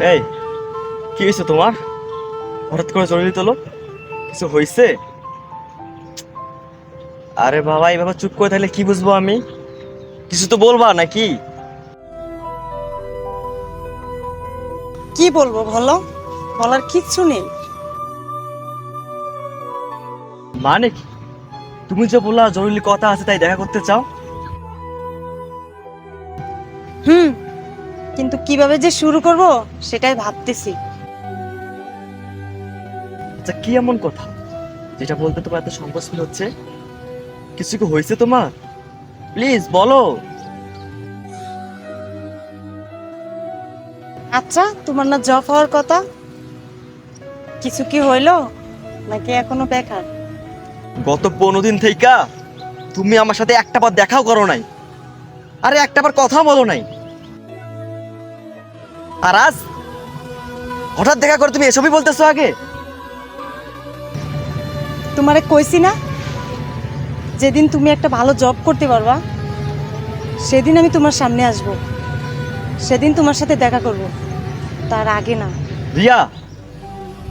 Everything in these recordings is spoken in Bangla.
এই কি হয়েছে তোমার? হঠাৎ করে জরুরি তোলো কিছু হয়েছে? আরে বাবা এইভাবে চুপ করে থাকলে কি বুঝব আমি? কিছু তো বলবা নাকি? কি বলব বলো? বলার কিচ্ছু নেই। মানে কি? তুমি যে বললা জরুরি কথা আছে তাই দেখা করতে চাও? হুম কিন্তু কীভাবে যে শুরু করব সেটাই ভাবতেছি। আচ্ছা কি এমন কথা? যেটা বলতে তোমার এত সংকোচ ফিল হচ্ছে? কিছু কি হয়েছে তোমার? প্লিজ বলো। আচ্ছা তোমার না জব হওয়ার কথা? কিছু কি হইল নাকি এখনও বেকার? গত পনেরো দিন থেকে তুমি আমার সাথে একটা বার দেখাও করো নাই। আরে একটা বার কথা বলো নাই। আর আজ হঠাৎ দেখা করে তুমি এসবই বলতেছো আগে? তোমারে কইছি না যেদিন তুমি একটা ভালো জব করতে পারবা সেদিন আমি তোমার সামনে আসব। সেদিন তোমার সাথে দেখা করব তার আগে না। রিয়া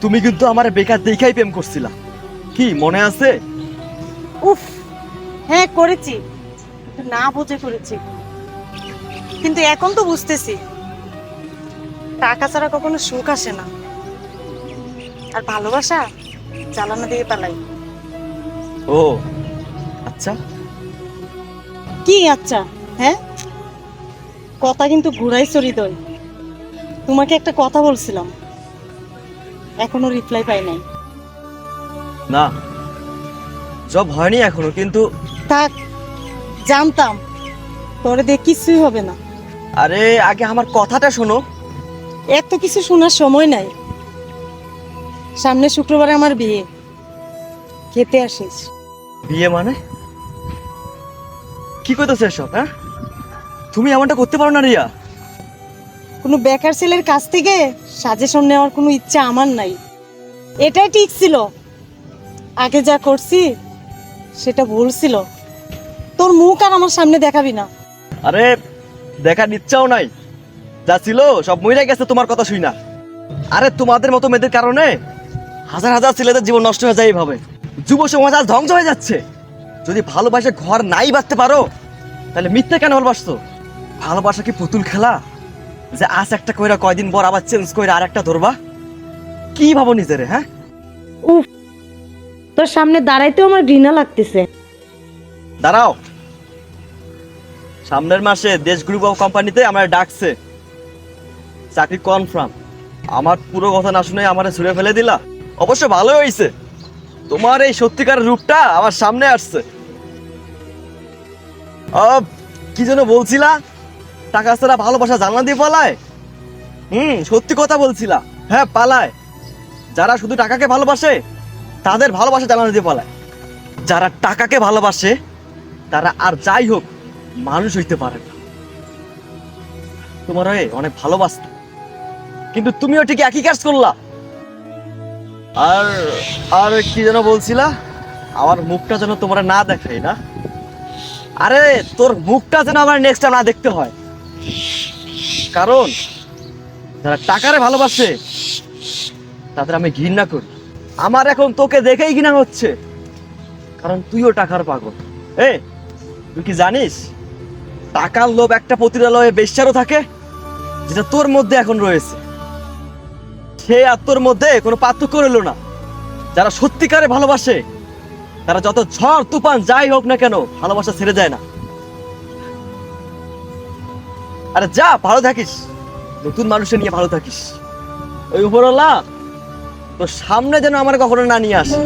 তুমি কিন্তু আমার বেকার দেখাই প্রেম করছিলা। কি মনে আছে? উফ হ্যাঁ করেছি। না বুঝে করেছি। কিন্তু এখন তো বুঝতেছি। টাকা ছাড়া কখনো সুখ আসে না। আর ভালোবাসা জ্বালানো দিয়ে পালাই। ও আচ্ছা। কি আচ্ছা হ্যাঁ? কথা কিন্তু ঘুরাই চরিদয়। তোমাকে একটা কথা বলছিলাম। এখনও রিপ্লাই পাই নাই। না জব হয়নি এখনও কিন্তু থাক জানতাম। তোরে দিয়ে কিছুই হবে না। আরে আগে আমার কথাটা শোনো। এত কিছু শোনার সময় নাই। সামনে শুক্রবারে আমার বিয়ে। খেতে আসিস। বিয়ে মানে? কি করতেছে এসব হ্যাঁ? তুমি এমনটা করতে পারো না রিয়া। কোনো বেকার ছেলের কাছ থেকে সাজেশন নেওয়ার কোনো ইচ্ছা আমার নাই। এটাই ঠিক ছিল। আগে যা করছি সেটা ভুল ছিল। তোর মুখ আর আমার সামনে দেখাবি না। আরে দেখার ইচ্ছাও নাই। যা ছিল সব মইরা গেছে তোমার কথা শুই না। আরে তোমাদের মতো মেয়েদের কারণে হাজার হাজার ছেলেদের জীবন নষ্ট হয়ে যায় এইভাবে। যুব সমাজ আজ ধ্বংস হয়ে যাচ্ছে। যদি ভালোবাসে ঘর নাই বাঁধতে পারো তাহলে মিথ্যে কেন ভালোবাসতো ভালোবাসা কি পুতুল খেলা? যে আজ একটা কইরা কয়দিন পর আবার চেঞ্জ কইরা আর একটা ধরবা? কি ভাবো নিজেরে হ্যাঁ? উফ তোর সামনে দাঁড়াইতেও আমার ঘৃণা লাগতেছে। দাঁড়াও। সামনের মাসে দেশ গ্রুপ অফ কোম্পানিতে আমার ডাকছে। চাকরি কনফার্ম আমার পুরো কথা না শুনে আমারে ছুড়ে ফেলে দিলা? অবশ্য ভালো হয়েছে তোমার এই সত্যিকার রূপটা আমার সামনে আসছে। কি যেন বলছিলা? টাকা ছাড়া ভালোবাসা জানলা দিয়ে পালায়? হুম, সত্যি কথা বলছিলা। হ্যাঁ পালায়। যারা শুধু টাকাকে ভালোবাসে, তাদের ভালোবাসা জানলা দিয়ে পালায়। যারা টাকাকে ভালোবাসে, তারা আর যাই হোক, মানুষ হইতে পারে না। তোমার অনেক ভালোবাসত। কিন্তু তুমিও ঠিক একই কাজ করলা। আর আর কি যেন বলছিলা? আমার মুখটা যেন তোমরা না দেখাই না। আরে তোর মুখটা যেন আমার নেক্সট টাইম না দেখতে হয়। কারণ যারা টাকারে ভালোবাসে তাদের আমি ঘৃণা করি। আমার এখন তোকে দেখেই ঘৃণা হচ্ছে। কারণ তুইও টাকার পাগল। এ তুই কি জানিস? টাকার লোভ একটা প্রতিরালয়ে বেশ্যারও থাকে যেটা তোর মধ্যে এখন রয়েছে। সে আত্মর মধ্যে কোনো পার্থক্য রইল না। যারা সত্যিকারে ভালোবাসে, তারা যত ঝড়, তুফান যাই হোক না কেন, ভালোবাসা ছেড়ে যায় না। আরে যা, ভালো থাকিস। নতুন মানুষের নিয়ে ভালো থাকিস। ওই উপরওয়ালা, তোর সামনে যেন আমার কখনো না নিয়ে আসে।